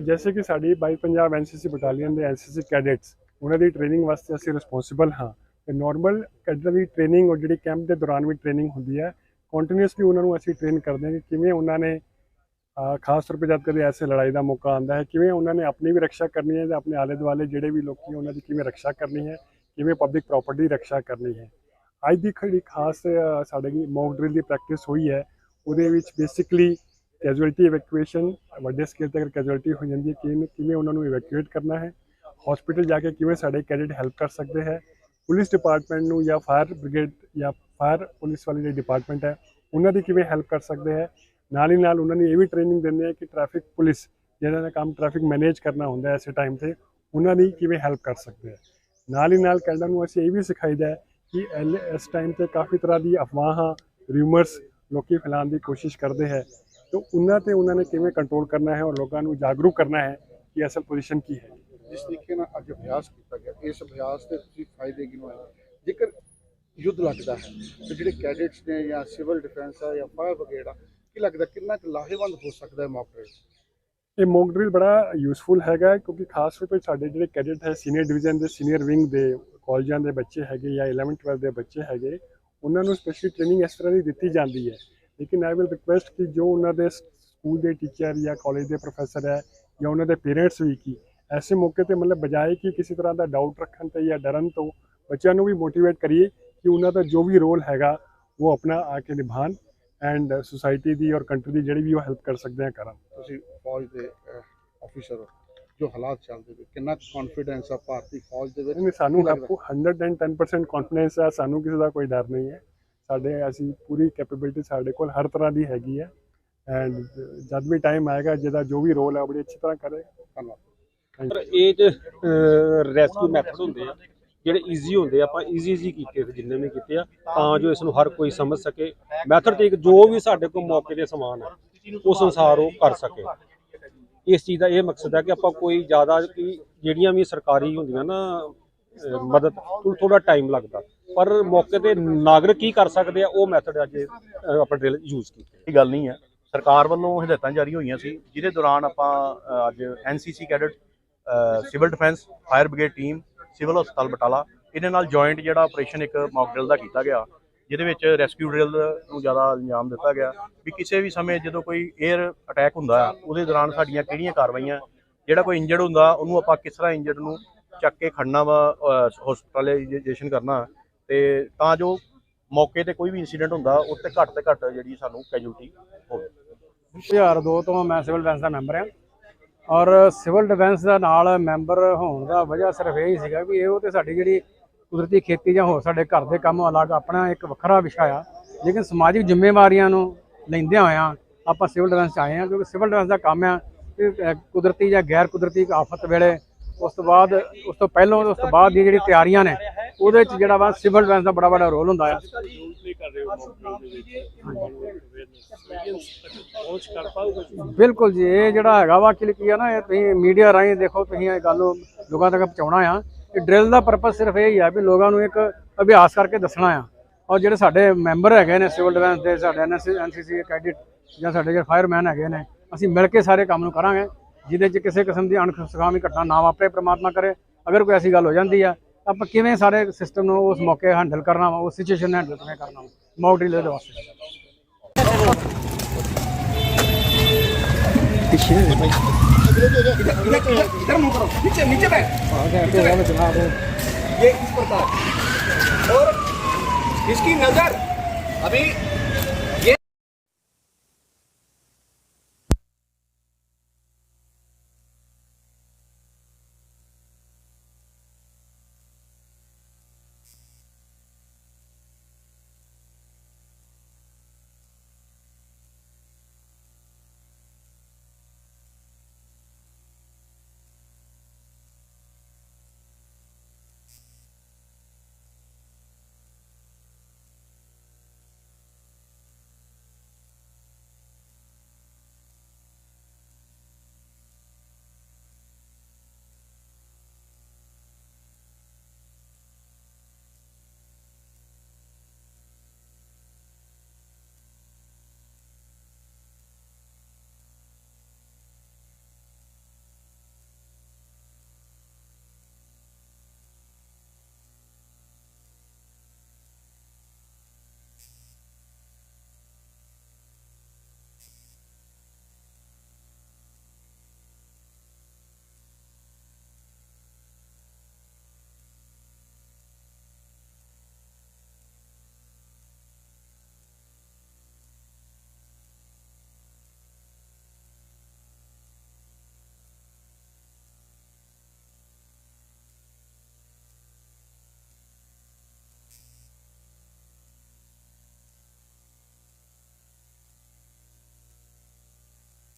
ਜੈਸੇ ਕਿ ਸਾਡੀ ਬਾਈ ਪੰਜਾਬ ਐਨਸੀਸੀ ਬਟਾਲੀਅਨ ਦੇ ਐਨਸੀਸੀ ਕੈਡਟਸ, ਉਹਨਾਂ ਦੀ ਟ੍ਰੇਨਿੰਗ ਵਾਸਤੇ ਅਸੀਂ ਰਿਸਪੌਂਸਿਬਲ ਹਾਂ। ਤੇ ਨਾਰਮਲ ਕੈਡਰ ਦੀ ਟ੍ਰੇਨਿੰਗ ਔਰ ਜਿਹੜੀ ਕੈਂਪ ਦੇ ਦੌਰਾਨ ਵੀ ਟ੍ਰੇਨਿੰਗ ਹੁੰਦੀ ਹੈ ਕੰਟੀਨਿਊਸਲੀ ਉਹਨਾਂ ਨੂੰ ਅਸੀਂ ਟ੍ਰੇਨ ਕਰਦੇ ਹਾਂ ਕਿ ਕਿਵੇਂ ਉਹਨਾਂ ਨੇ ਖਾਸ ਤੌਰ 'ਤੇ ਜਦ ਕਦੇ ਐਸੇ ਲੜਾਈ ਦਾ ਮੌਕਾ ਆਉਂਦਾ ਹੈ, ਕਿਵੇਂ ਉਹਨਾਂ ਨੇ ਆਪਣੀ ਵੀ ਰੱਖਿਆ ਕਰਨੀ ਹੈ ਤੇ ਆਪਣੇ ਆਲੇ ਦੁਆਲੇ ਜਿਹੜੇ ਵੀ ਲੋਕੀ ਉਹਨਾਂ ਦੀ ਕਿਵੇਂ ਰੱਖਿਆ ਕਰਨੀ ਹੈ, ਕਿਵੇਂ ਪਬਲਿਕ ਪ੍ਰਾਪਰਟੀ ਦੀ ਰੱਖਿਆ ਕਰਨੀ ਹੈ। ਅੱਜ ਦੀ ਖੜੀ ਖਾਸ ਸਾਡੇ ਦੀ ਮੌਕ ਡਰਿਲ ਦੀ ਪ੍ਰੈਕਟਿਸ ਹੋਈ ਹੈ, ਉਹਦੇ ਵਿੱਚ ਬੇਸਿਕਲੀ ਕੈਜੁਅਲਟੀ ਇਵੈਕੂਏਸ਼ਨ ਵੱਡੇ ਸਕੇਲ ਤੇ ਅਗਰ ਕੈਜੁਅਲਟੀ ਹੋ ਜਾਂਦੀ ਹੈ, ਕਿਵੇਂ ਕਿਵੇਂ ਉਹਨਾਂ ਨੂੰ ਇਵੈਕੂਏਟ ਕਰਨਾ ਹੈ ਹਸਪੀਟਲ ਜਾ ਕੇ ਕਿਵੇਂ ਸਾਡੇ ਕੈਡਿਟ ਹੈਲਪ ਕਰ ਸਕਦੇ ਹੈ ਪੁਲਿਸ ਡਿਪਾਰਟਮੈਂਟ ਨੂੰ ਜਾਂ ਫਾਇਰ ਬ੍ਰਿਗੇਡ ਜਾਂ ਫਾਇਰ ਪੁਲਿਸ ਵਾਲੀ ਜਿਹੜੀ ਡਿਪਾਰਟਮੈਂਟ ਹੈ, ਉਹਨਾਂ ਦੀ ਕਿਵੇਂ ਹੈਲਪ ਕਰ ਸਕਦੇ ਹੈ, ਨਾਲ ਹੀ ਨਾਲ ਉਹਨਾਂ ਨੂੰ ਇਹ ਵੀ ਟ੍ਰੇਨਿੰਗ ਦਿੰਦੇ ਆ ਕਿ ਟ੍ਰੈਫਿਕ ਪੁਲਿਸ ਜਿਹਨਾਂ ਦਾ ਕੰਮ ਟ੍ਰੈਫਿਕ ਮੈਨੇਜ ਕਰਨਾ ਹੁੰਦਾ ਹੈ ਐਸੇ ਟਾਈਮ ਤੇ, ਉਹਨਾਂ ਦੀ ਕਿਵੇਂ ਹੈਲਪ ਕਰ ਸਕਦੇ ਹੈ। ਨਾਲ ਹੀ ਨਾਲ ਕੈਡਰ ਨੂੰ ਅਸੀਂ ਇਹ ਵੀ ਸਿਖਾਈਦਾ ਹੈ ਕਿ ਐਲ- ਇਸ ਟਾਈਮ ਤੇ ਕਾਫੀ ਤਰ੍ਹਾਂ ਦੀ ਅਫਵਾਹਾਂ ਰਿਊਮਰਸ ਲੋਕੀ ਫੈਲਾਉਣ ਦੀ ਕੋਸ਼ਿਸ਼ ਕਰਦੇ ਹੈ ਤਾਂ ਉਹਨਾਂ ਤੇ ਉਹਨਾਂ ਨੇ ਕਿਵੇਂ ਕੰਟਰੋਲ ਕਰਨਾ ਹੈ ਔਰ ਲੋਕਾਂ ਨੂੰ ਜਾਗਰੂਕ ਕਰਨਾ ਹੈ ਕਿ ਅਸਲ ਪੋਜੀਸ਼ਨ ਕੀ ਹੈ? ਜਿਸ ਤਰੀਕੇ ਨਾਲ ਅੱਜ ਅਭਿਆਸ ਕੀਤਾ ਗਿਆ ਇਸ ਅਭਿਆਸ ਦੇ ਤੁਸੀਂ ਫਾਇਦੇ ਗਿਣਵਾਏ ਜੇਕਰ ਯੁੱਧ ਲੱਗਦਾ ਹੈ ਤੇ ਜਿਹੜੇ ਕੈਡੇਟਸ ਨੇ ਜਾਂ ਸਿਵਲ ਡਿਫੈਂਸ ਆ ਜਾਂ ਫਾਇਰ ਬ੍ਰਿਗੇਡ ਆ ਕੀ ਲੱਗਦਾ ਕਿੰਨਾ ਕੁ ਲਾਹੇਵੰਦ ਹੋ ਸਕਦਾ ਹੈ ਮੌਕੇ ਇਹ ਮੌਕ ਡਰਿਲ ਬੜਾ ਯੂਸਫੁਲ ਹੈਗਾ ਕਿਉਂਕਿ ਖਾਸ ਤੌਰ ਤੇ ਸਾਡੇ ਜਿਹੜੇ ਕੈਡੇਟ ਹੈ ਸੀਨੀਅਰ ਡਿਵੀਜ਼ਨ ਦੇ ਸੀਨੀਅਰ ਵਿੰਗ ਦੇ ਕਾਲਜਾਂ ਦੇ ਬੱਚੇ ਹੈਗੇ ਜਾਂ 11 12 ਦੇ ਬੱਚੇ ਹੈਗੇ ਉਹਨਾਂ ਨੂੰ ਸਪੈਸ਼ਲੀ ਟ੍ਰੇਨਿੰਗ ਇਸ ਤਰ੍ਹਾਂ ਦੀ ਦਿੱਤੀ ਜਾਂਦੀ ਹੈ ਲੇਕਿਨ ਆਈ ਵਿਲ ਰਿਕੁਐਸਟ ਕਿ ਜੋ ਉਹਨਾਂ ਦੇ ਸਕੂਲ ਦੇ ਟੀਚਰ ਜਾਂ ਕਾਲਜ ਦੇ ਪ੍ਰੋਫੈਸਰ ਹੈ ਜਾਂ ਉਹਨਾਂ ਦੇ ਪੇਰੈਂਟਸ ਵੀ ਕੀ ਐਸੇ ਮੌਕੇ ਤੇ ਮਤਲਬ ਬਜਾਏ ਕਿ ਕਿਸੇ ਤਰ੍ਹਾਂ ਦਾ ਡਾਊਟ ਰੱਖਣ ਤੇ ਜਾਂ ਡਰਨ ਤੋਂ ਬੱਚਿਆਂ ਨੂੰ ਵੀ ਮੋਟੀਵੇਟ ਕਰੀਏ ਕਿ ਉਹਨਾਂ ਦਾ ਜੋ ਵੀ ਰੋਲ ਹੈਗਾ ਉਹ ਆਪਣਾ ਆ ਕੇ ਨਿਭਾਣ ਐਂਡ ਸੁਸਾਇਟੀ ਦੀ ਔਰ ਕੰਟਰੀ ਦੀ ਜਿਹੜੀ ਵੀ ਉਹ ਹੈਲਪ ਕਰ ਸਕਦੇ ਆ ਕਰਨ। ਤੁਸੀਂ ਫੌਜ ਦੇ ਆਫੀਸਰ ਹੋ ਜੋ ਹਾਲਾਤ ਚੱਲਦੇ ਪਏ ਕਿੰਨਾ ਕੌਨਫੀਡੈਂਸ ਆ ਭਾਰਤੀ ਫੌਜ ਦੇ ਵਿੱਚ? ਨਹੀਂ ਸਾਨੂੰ ਕੀ ਲੱਗਦਾ? ਆਪਕੋ 110% ਕੌਨਫੀਡੈਂਸ ਹੈ ਸਾਨੂੰ ਕਿਸੇ ਦਾ ਕੋਈ ਡਰ ਨਹੀਂ ਹੈ। ਸਾਡੇ ਅਸੀਂ ਪੂਰੀ ਕੈਪੇਬਿਲਿਟੀ ਸਾਡੇ ਕੋਲ ਹਰ ਤਰ੍ਹਾਂ ਦੀ ਹੈਗੀ ਹੈ। ਐਂਡ ਜਦ ਵੀ ਟਾਈਮ ਆਏਗਾ, ਜਿਹਦਾ ਜੋ ਵੀ ਰੋਲ ਹੈ ਬੜੀ ਅੱਛੀ ਤਰ੍ਹਾਂ ਕਰੇਗਾ ਧੰਨਵਾਦ। ਪਰ ਇਹ ਚ ਰੈਸਕਿਊ ਮੈਥਡ ਹੁੰਦੇ ਆ, ਜਿਹੜੇ ਈਜ਼ੀ ਹੁੰਦੇ ਆਪਾਂ ਈਜ਼ੀ ਈਜ਼ੀ ਕੀਤੇ ਜਿੰਨੇ ਵੀ ਕੀਤੇ ਆ, ਤਾਂ ਜੋ ਇਸ ਨੂੰ ਹਰ ਕੋਈ ਸਮਝ ਸਕੇ। ਮੈਥਡ ਤੇ ਜੋ ਵੀ ਸਾਡੇ ਕੋਲ ਮੌਕੇ ਦੇ ਸਮਾਨ ਹੈ ਉਸ ਅਨੁਸਾਰ ਉਹ ਕਰ ਸਕੇ। ਇਸ ਚੀਜ਼ ਦਾ ਇਹ ਮਕਸਦ ਹੈ ਕਿ ਆਪਾਂ ਕੋਈ ਜ਼ਿਆਦਾ ਜਿਹੜੀਆਂ ਵੀ ਸਰਕਾਰੀ ਹੁੰਦੀਆਂ ਨਾ ਮਦਦ ਥੋੜਾ ਟਾਈਮ ਲੱਗਦਾ। ਪਰ ਮੌਕੇ ਤੇ ਨਾਗਰਿਕ ਕੀ ਕਰ ਸਕਦੇ ਆ? ਉਹ ਮੈਥਡ ਅੱਜ ਆਪਾਂ ਡਰਿਲ ਯੂਜ਼ ਕੀਤਾ ਇਹ ਗੱਲ ਨਹੀਂ ਹੈ ਸਰਕਾਰ ਵੱਲੋਂ ਹਦਾਇਤਾਂ ਜਾਰੀ ਹੋਈਆਂ ਸੀ ਜਿਹਦੇ ਦੌਰਾਨ ਆਪਾਂ ਅ, ਅੱਜ NCC cadet civil defence fire brigade team civil ਹਸਪਤਾਲ ਬਟਾਲਾ ਇਹਦੇ ਨਾਲ ਜੁਆਇੰਟ ਜਿਹੜਾ ਆਪਰੇਸ਼ਨ ਇੱਕ ਮੌਕ ਡਰਿਲ ਦਾ ਕੀਤਾ ਗਿਆ ਜਿਹਦੇ ਵਿੱਚ ਰੈਸਕਿਊ ਡਰਿਲ ਨੂੰ ਜ਼ਿਆਦਾ ਅੰਜਾਮ ਦਿੱਤਾ ਗਿਆ। ਵੀ ਕਿਸੇ ਵੀ ਸਮੇਂ ਜਦੋਂ ਕੋਈ 에ਅਰ ਅਟੈਕ ਹੁੰਦਾ ਹੈ ਉਹਦੇ ਦੌਰਾਨ ਸਾਡੀਆਂ ਕਿਹੜੀਆਂ ਕਾਰਵਾਈਆਂ ਜਿਹੜਾ ਕੋਈ ਇੰਜਰਡ ਹੁੰਦਾ ਉਹਨੂੰ ਆਪਾਂ ਕਿਸ ਤਰ੍ਹਾਂ ਇੰਜਰਡ ਨੂੰ ਚੱਕ ਕੇ ਖੜਨਾ ਵਾ ਹਸਪਤਾਲਾਈਜੇਸ਼ਨ ਕਰਨਾ ਤੇ ਤਾਂ ਜੋ ਮੌਕੇ ਤੇ ਕੋਈ ਵੀ ਇਨਸੀਡੈਂਟ ਹੁੰਦਾ ਉੱਤੇ ਘੱਟ ਤੇ ਘੱਟ ਜਿਹੜੀ ਸਾਨੂੰ ਕੈਜੂਲਟੀ ਹੋਵੇ। 2002 ਤੋਂ ਮੈਂ ਸਿਵਲ ਡਿਫੈਂਸ ਦਾ ਮੈਂਬਰ ਹਾਂ ਔਰ ਸਿਵਲ ਡਿਫੈਂਸ ਦਾ ਨਾਲ ਮੈਂਬਰ ਹੋਣ ਦਾ ਵਜ੍ਹਾ ਸਿਰਫ ਇਹ ਹੀ ਸੀਗਾ ਵੀ ਇਹ ਤੇ ਸਾਡੀ ਜਿਹੜੀ ਕੁਦਰਤੀ ਖੇਤੀ ਜਾਂ ਹੋਰ ਸਾਡੇ ਘਰ ਦੇ ਕੰਮ ਅਲੱਗ ਆਪਣਾ ਇੱਕ ਵੱਖਰਾ ਵਿਸ਼ਾ ਆ। ਲੇਕਿਨ ਸਮਾਜਿਕ ਜ਼ਿੰਮੇਵਾਰੀਆਂ ਨੂੰ ਲੈਂਦਿਆਂ ਹੋਇਆਂ ਆਪਾਂ ਸਿਵਲ ਡਿਫੈਂਸ 'ਚ ਆਏ ਹਾਂ ਕਿਉਂਕਿ ਸਿਵਲ ਡਿਫੈਂਸ ਦਾ ਕੰਮ ਆ ਕੁਦਰਤੀ ਜਾਂ ਗੈਰ ਕੁਦਰਤੀ ਆਫਤ ਵੇਲੇ ਉਸ ਤੋਂ ਬਾਅਦ, ਉਸ ਤੋਂ ਪਹਿਲਾਂ, ਉਸ ਤੋਂ ਬਾਅਦ ਦੀ ਜਿਹੜੀ ਤਿਆਰੀਆਂ ਨੇ, ਉਹਦੇ 'ਚ ਜਿਹੜਾ ਵਾ ਸਿਵਲ ਡਿਫੈਂਸ ਦਾ ਬੜਾ ਵੱਡਾ ਰੋਲ ਹੁੰਦਾ ਆ। ਬਿਲਕੁਲ ਜੀ, ਇਹ ਜਿਹੜਾ ਹੈਗਾ ਵਾ ਕਿ ਕੀ ਆ ਨਾ, ਇਹ ਤੁਸੀਂ ਮੀਡੀਆ ਰਾਹੀਂ ਦੇਖੋ, ਤੁਸੀਂ ਇਹ ਗੱਲ ਲੋਕਾਂ ਤੱਕ ਪਹੁੰਚਾਉਣਾ ਆ। ਇਹ ਡਰਿਲ ਦਾ ਪਰਪਸ ਸਿਰਫ ਇਹ ਹੀ ਆ ਵੀ ਲੋਕਾਂ ਨੂੰ ਇੱਕ ਅਭਿਆਸ ਕਰਕੇ ਦੱਸਣਾ ਆ। ਔਰ ਜਿਹੜੇ ਸਾਡੇ ਮੈਂਬਰ ਹੈਗੇ ਨੇ ਸਿਵਲ ਡਿਫੈਂਸ ਦੇ, ਸਾਡੇ ਐਨਐਸਸੀ ਐਨਸੀਸੀ ਕੈਡਿਟ ਜਾਂ ਸਾਡੇ ਜਿਹੜੇ ਫਾਇਰਮੈਨ ਹੈਗੇ ਨੇ, ਅਸੀਂ ਮਿਲ ਕੇ ਸਾਰੇ ਕੰਮ ਨੂੰ ਕਰਾਂਗੇ। ਜਿਹਦੇ 'ਚ ਕਿਸੇ ਕਿਸਮ ਦੀ ਅਣਸੁਖਾਵੀ ਘਟਨਾ ਨਾ ਵਾਪਰੇ ਪ੍ਰਮਾਤਮਾ ਕਰੇ ਅਗਰ ਕੋਈ ਐਸੀ ਗੱਲ ਹੋ ਜਾਂਦੀ ਆ ਤਾਂ ਆਪਾਂ ਕਿਵੇਂ ਸਾਰੇ ਸਿਸਟਮ ਨੂੰ ਉਸ ਮੌਕੇ ਹੈਂਡਲ ਕਰਨਾ ਵਾ ਉਸ ਸਿਚੁਏਸ਼ਨ ਨੂੰ ਹੈਂਡਲ ਕਿਵੇਂ ਕਰਨਾ ਵਾ ਮੌਕ ਡਰਿਲ ਦੇ ਵਾਸਤੇ ये इस प्रकार और इसकी नजर अभी